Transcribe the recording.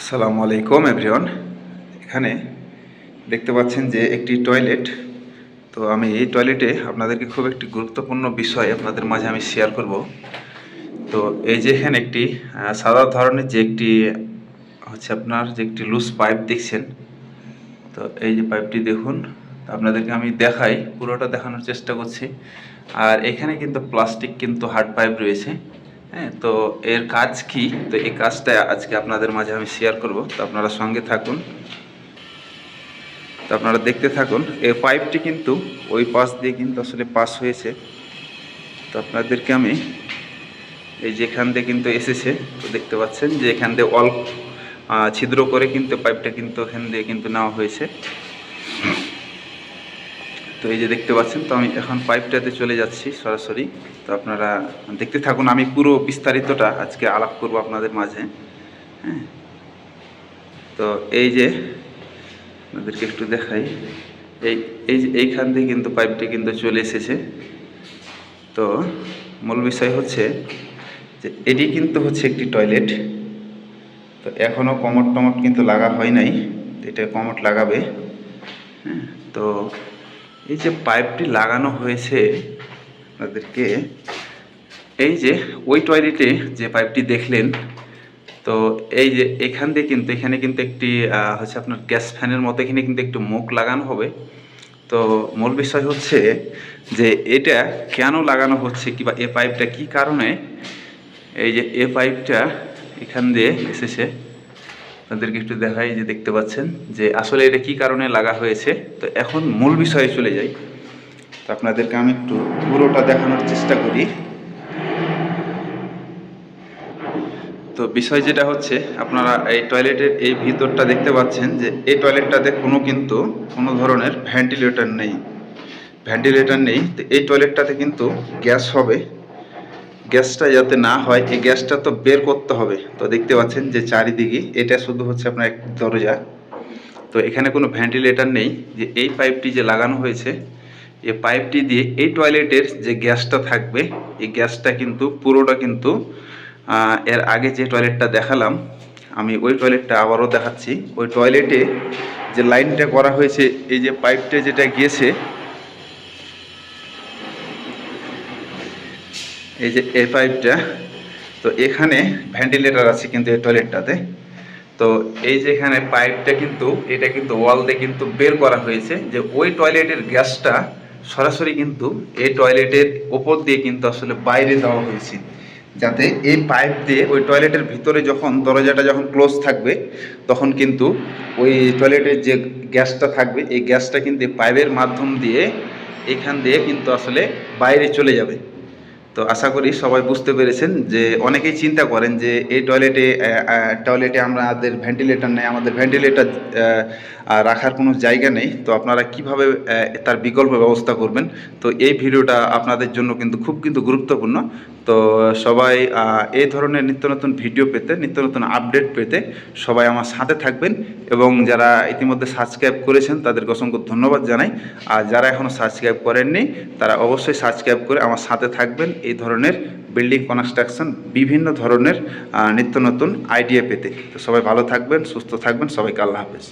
আসসালামু আলাইকুম এভরিওয়ান এখানে দেখতে পাচ্ছেন যে একটি টয়লেট তো আমি এই টয়লেটে আপনাদেরকে খুব একটি গুরুত্বপূর্ণ বিষয় আপনাদের মাঝে আমি শেয়ার করব। তো এই যে এখানে একটি সাদা ধরনের যে একটি, হচ্ছে আপনার যে একটি লুজ পাইপ দেখছেন। তো এই যে পাইপটি দেখুন, আপনাদেরকে আমি দেখাই, পুরোটা দেখানোর চেষ্টা করছি। আর এখানে কিন্তু প্লাস্টিক কিন্তু হার্ড পাইপ রয়েছে। হ্যাঁ তো এর কাজ কি? তো এই কাজটা আজকে আপনাদের মাঝে আমি শেয়ার করব। তো আপনারা সঙ্গে থাকুন। তো আপনারা দেখতে থাকুন, এই পাইপটি কিন্তু ওই পাশ দিয়ে কিন্তু আসলে পাস হয়েছে। তো আপনাদেরকে আমি এই যে এখান দিয়ে কিন্তু এসেছে, তো দেখতে পাচ্ছেন যে এখান দিয়ে অল্প ছিদ্র করে কিন্তু পাইপটা কিন্তু এখান দিয়ে কিন্তু নেওয়া হয়েছে। তো এই যে দেখতে পাচ্ছেন, তো আমি এখন পাইপটাতে চলে যাচ্ছি সরাসরি। তো আপনারা দেখতে থাকুন, আমি পুরো বিস্তারিতটা আজকে আলাপ করব আপনাদের মাঝে। হ্যাঁ? তো এই যে, আপনাদেরকে একটু দেখাই। এই এই যে, এইখান দিয়ে কিন্তু পাইপটি কিন্তু চলে এসেছে। তো মূল বিষয় হচ্ছে যে, এটি কিন্তু হচ্ছে একটি টয়লেট। তো এখনও কমট টমট কিন্তু লাগা হয় নাই। এটা কমট লাগাবে। হ্যাঁ? তো এই যে পাইপটি লাগানো হয়েছে আপনাদেরকে, এই যে ওই টয়লেটে যে পাইপটি দেখলেন, তো এই যে এখান দিয়ে কিন্তু, এখানে কিন্তু একটি হচ্ছে আপনার গ্যাস ফ্যানের মতো, এখানে কিন্তু একটু মুখ লাগানো হবে। তো মূল বিষয় হচ্ছে যে এটা কেন লাগানো হচ্ছে কিংবা এ পাইপটা কি কারণে? এই যে এ পাইপটা এখান দিয়ে এসেছে। আপনাদেরকে একটু দেখাই যে দেখতে পাচ্ছেন যে আসলে এটা কি কারণে লাগা হয়েছে। তো এখন মূল বিষয়ে চলে যাই। তো আপনাদেরকে আমি একটু পুরোটা দেখানোর চেষ্টা করি। তো বিষয় যেটা হচ্ছে, আপনারা এই টয়লেটের এই ভিতরটা দেখতে পাচ্ছেন যে এই টয়লেটটাতে কোনো কিন্তু কোনো ধরনের ভেন্টিলেটর নেই। ভেন্টিলেটর নেই। তো এই টয়লেটটাতে কিন্তু গ্যাস হবে। গ্যাসটা যাতে না হয়, এই গ্যাসটা তো বের করতে হবে। তো দেখতে পাচ্ছেন যে চারিদিকে এটা শুধু হচ্ছে আপনার এক দরজা। তো এখানে কোনো ভেন্টিলেটর নেই। যে এই পাইপটি যে লাগানো হয়েছে, এই পাইপটি দিয়ে এই টয়লেটের যে গ্যাসটা থাকবে, এই গ্যাসটা কিন্তু পুরোটা কিন্তু এর আগে যে টয়লেটটা দেখালাম, আমি ওই টয়লেটটা আবারও দেখাচ্ছি। ওই টয়লেটে যে লাইনটা করা হয়েছে, এই যে পাইপটা যেটা গিয়েছে এই যে এই পাইপটা, তো এখানে ভেন্টিলেটর আছে কিন্তু এই টয়লেটটাতে। তো এই যে এখানে পাইপটা কিন্তু, এটা কিন্তু ওয়াল দিয়ে কিন্তু বের করা হয়েছে যে ওই টয়লেটের গ্যাসটা সরাসরি কিন্তু এই টয়লেটের ওপর দিয়ে কিন্তু আসলে বাইরে দেওয়া হয়েছে। যাতে এই পাইপ দিয়ে ওই টয়লেটের ভিতরে যখন দরজাটা যখন ক্লোজ থাকবে, তখন কিন্তু ওই টয়লেটের যে গ্যাসটা থাকবে, এই গ্যাসটা কিন্তু পাইপের মাধ্যম দিয়ে এখান দিয়ে কিন্তু আসলে বাইরে চলে যাবে। তো আশা করি সবাই বুঝতে পেরেছেন যে অনেকেই চিন্তা করেন যে এই টয়লেটে টয়লেটে আমাদের ভেন্টিলেটর নেই, আমাদের ভেন্টিলেটর রাখার কোনো জায়গা নেই। তো আপনারা কীভাবে তার বিকল্প ব্যবস্থা করবেন? তো এই ভিডিওটা আপনাদের জন্য কিন্তু খুব কিন্তু গুরুত্বপূর্ণ। তো সবাই এই ধরনের নিত্য নতুন ভিডিও পেতে, নিত্য নতুন আপডেট পেতে সবাই আমার সাথে থাকবেন এবং যারা ইতিমধ্যে সাবস্ক্রাইব করেছেন তাদেরকে অসংখ্য ধন্যবাদ জানাই। আর যারা এখনও সাবস্ক্রাইব করেননি, তারা অবশ্যই সাবস্ক্রাইব করে আমার সাথে থাকবেন এই ধরনের বিল্ডিং কনস্ট্রাকশন বিভিন্ন ধরনের নিত্য নতুন আইডিয়া পেতে। তো সবাই ভালো থাকবেন, সুস্থ থাকবেন, সবাইকে আল্লাহ হাফেজ।